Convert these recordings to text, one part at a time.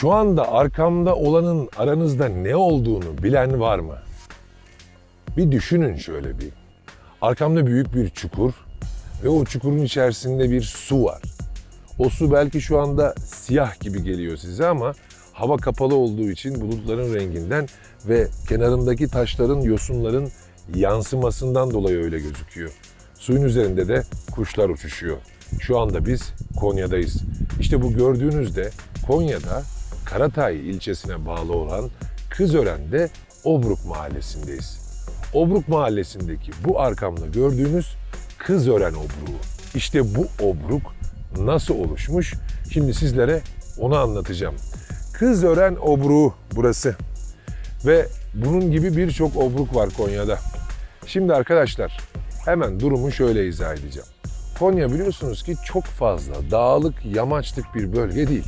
Şu anda arkamda olanın aranızda ne olduğunu bilen var mı? Bir düşünün şöyle bir. Arkamda büyük bir çukur ve o çukurun içerisinde bir su var. O su belki şu anda siyah gibi geliyor size ama hava kapalı olduğu için bulutların renginden ve kenarındaki taşların, yosunların yansımasından dolayı öyle gözüküyor. Suyun üzerinde de kuşlar uçuşuyor. Şu anda biz Konya'dayız. İşte bu gördüğünüzde Konya'da Karatay ilçesine bağlı olan Kızören'de Obruk mahallesindeyiz. Obruk mahallesindeki bu arkamda gördüğünüz Kızören obruğu. İşte bu obruk nasıl oluşmuş? Şimdi sizlere onu anlatacağım. Kızören obruğu burası. Ve bunun gibi birçok obruk var Konya'da. Şimdi arkadaşlar hemen durumu şöyle izah edeceğim. Konya biliyorsunuz ki çok fazla dağlık, yamaçlık bir bölge değil.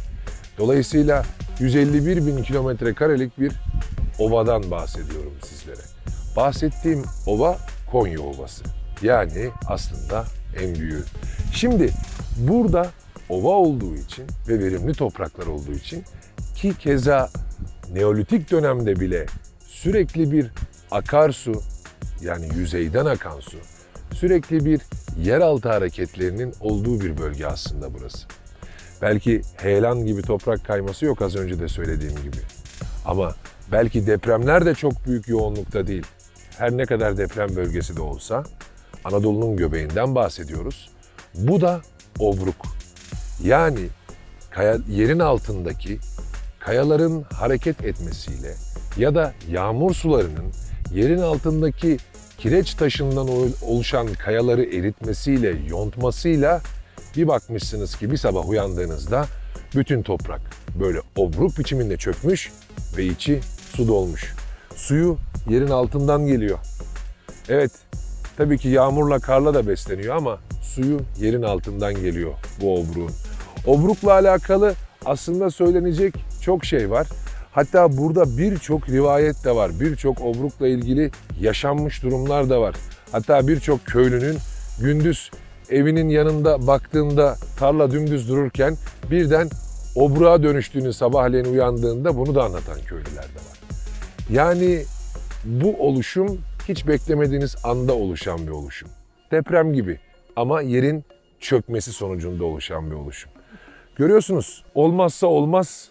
Dolayısıyla 151 bin kilometre karelik bir ovadan bahsediyorum sizlere. Bahsettiğim ova Konya Ovası. Yani aslında en büyüğü. Şimdi burada ova olduğu için ve verimli topraklar olduğu için ki keza Neolitik dönemde bile sürekli bir akarsu yani yüzeyden akan su, sürekli bir yeraltı hareketlerinin olduğu bir bölge aslında burası. Belki heyelan gibi toprak kayması yok az önce de söylediğim gibi. Ama belki depremler de çok büyük yoğunlukta değil. Her ne kadar deprem bölgesi de olsa Anadolu'nun göbeğinden bahsediyoruz. Bu da obruk. Yani kaya, yerin altındaki kayaların hareket etmesiyle ya da yağmur sularının yerin altındaki kireç taşından oluşan kayaları eritmesiyle, yontmasıyla bir bakmışsınız ki bir sabah uyandığınızda bütün toprak böyle obruk biçiminde çökmüş ve içi su dolmuş. Suyu yerin altından geliyor. Evet, tabii ki yağmurla karla da besleniyor ama suyu yerin altından geliyor bu obruğun. Obrukla alakalı aslında söylenecek çok şey var. Hatta burada birçok rivayet de var. Birçok obrukla ilgili yaşanmış durumlar da var. Hatta birçok köylünün gündüz evinin yanında baktığında tarla dümdüz dururken birden obruğa dönüştüğünü sabahleyin uyandığında bunu da anlatan köylüler de var. Yani bu oluşum hiç beklemediğiniz anda oluşan bir oluşum. Deprem gibi ama yerin çökmesi sonucunda oluşan bir oluşum. Görüyorsunuz olmazsa olmaz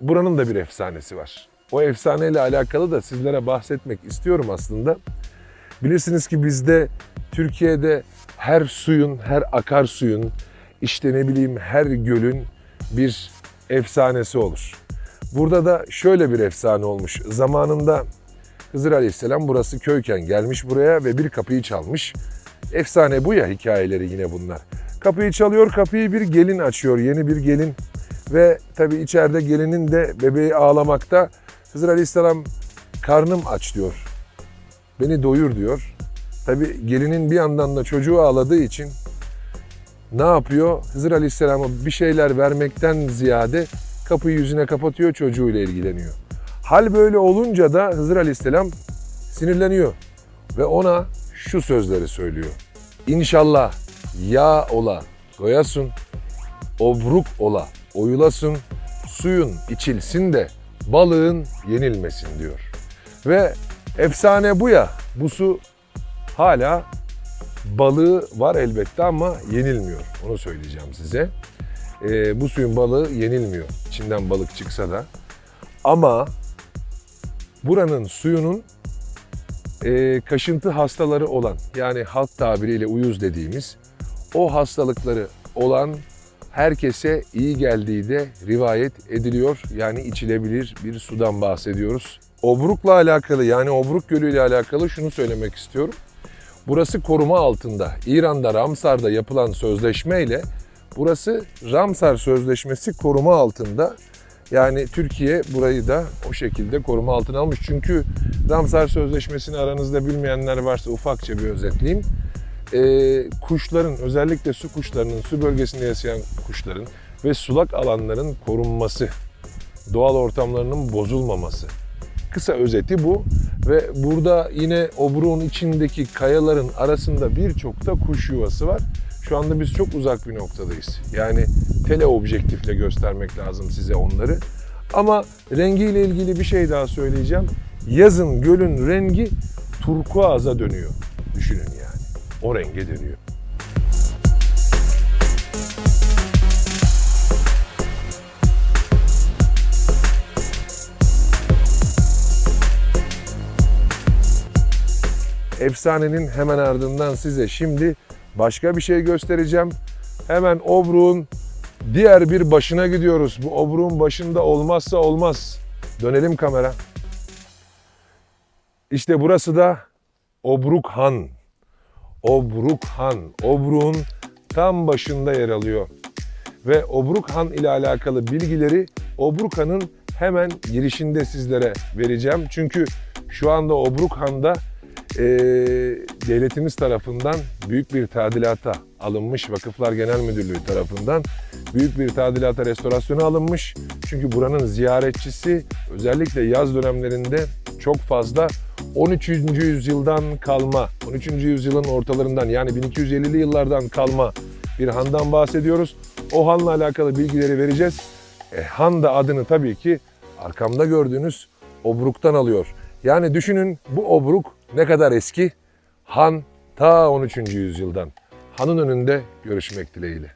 buranın da bir efsanesi var. O efsaneyle alakalı da sizlere bahsetmek istiyorum aslında. Bilirsiniz ki bizde Türkiye'de her suyun, her akarsuyun, işte ne bileyim her gölün bir efsanesi olur. Burada da şöyle bir efsane olmuş. Zamanında Hızır Aleyhisselam burası köyken gelmiş buraya ve bir kapıyı çalmış. Efsane bu ya hikayeleri yine bunlar. Kapıyı çalıyor, kapıyı bir gelin açıyor, yeni bir gelin. Ve tabii içeride gelinin de bebeği ağlamakta. Hızır Aleyhisselam karnım aç diyor. Beni doyur diyor. Tabii gelinin bir yandan da çocuğu ağladığı için ne yapıyor? Hızır Aleyhisselam'a bir şeyler vermekten ziyade kapıyı yüzüne kapatıyor, çocuğuyla ilgileniyor. Hal böyle olunca da Hızır Aleyhisselam sinirleniyor ve ona şu sözleri söylüyor. İnşallah yağ ola koyasın, obruk ola oyulasın, suyun içilsin de balığın yenilmesin diyor. Ve efsane bu ya, bu su hala balığı var elbette ama yenilmiyor. Onu söyleyeceğim size. Ee, bu suyun balığı yenilmiyor. İçinden balık çıksa da. Ama buranın suyunun e, kaşıntı hastaları olan yani halk tabiriyle uyuz dediğimiz o hastalıkları olan herkese iyi geldiği de rivayet ediliyor. Yani içilebilir bir sudan bahsediyoruz. Obruk'la alakalı yani Obruk Gölü ile alakalı şunu söylemek istiyorum. Burası koruma altında. İran'da Ramsar'da yapılan sözleşmeyle burası Ramsar Sözleşmesi koruma altında. Yani Türkiye burayı da o şekilde koruma altına almış. Çünkü Ramsar Sözleşmesi'ni aranızda bilmeyenler varsa ufakça bir özetleyeyim. Ee, kuşların özellikle su kuşlarının, su bölgesinde yaşayan kuşların ve sulak alanların korunması, doğal ortamlarının bozulmaması. Kısa özeti bu ve burada yine obruğun içindeki kayaların arasında birçok da kuş yuvası var. Şu anda biz çok uzak bir noktadayız. Yani tele objektifle göstermek lazım size onları. Ama rengiyle ilgili bir şey daha söyleyeceğim. Yazın gölün rengi turkuaza dönüyor. Düşünün yani. O renge dönüyor. Efsanenin hemen ardından size şimdi başka bir şey göstereceğim. Hemen obruğun diğer bir başına gidiyoruz. Bu obruğun başında olmazsa olmaz. Dönelim kamera. İşte burası da Obruk Han. Obruk Han. Obruğun tam başında yer alıyor. Ve Obruk Han ile alakalı bilgileri Obruk Han'ın hemen girişinde sizlere vereceğim. Çünkü şu anda Obruk Han'da eee, devletimiz tarafından büyük bir tadilata alınmış. Vakıflar Genel Müdürlüğü tarafından büyük bir tadilata restorasyona alınmış. Çünkü buranın ziyaretçisi özellikle yaz dönemlerinde çok fazla 13. yüzyıldan kalma, 13. yüzyılın ortalarından yani 1250'li yıllardan kalma bir handan bahsediyoruz. O hanla alakalı bilgileri vereceğiz. E, han da adını tabii ki arkamda gördüğünüz obruktan alıyor. Yani düşünün bu obruk ne kadar eski? Han ta 13. yüzyıldan. Hanın önünde görüşmek dileğiyle.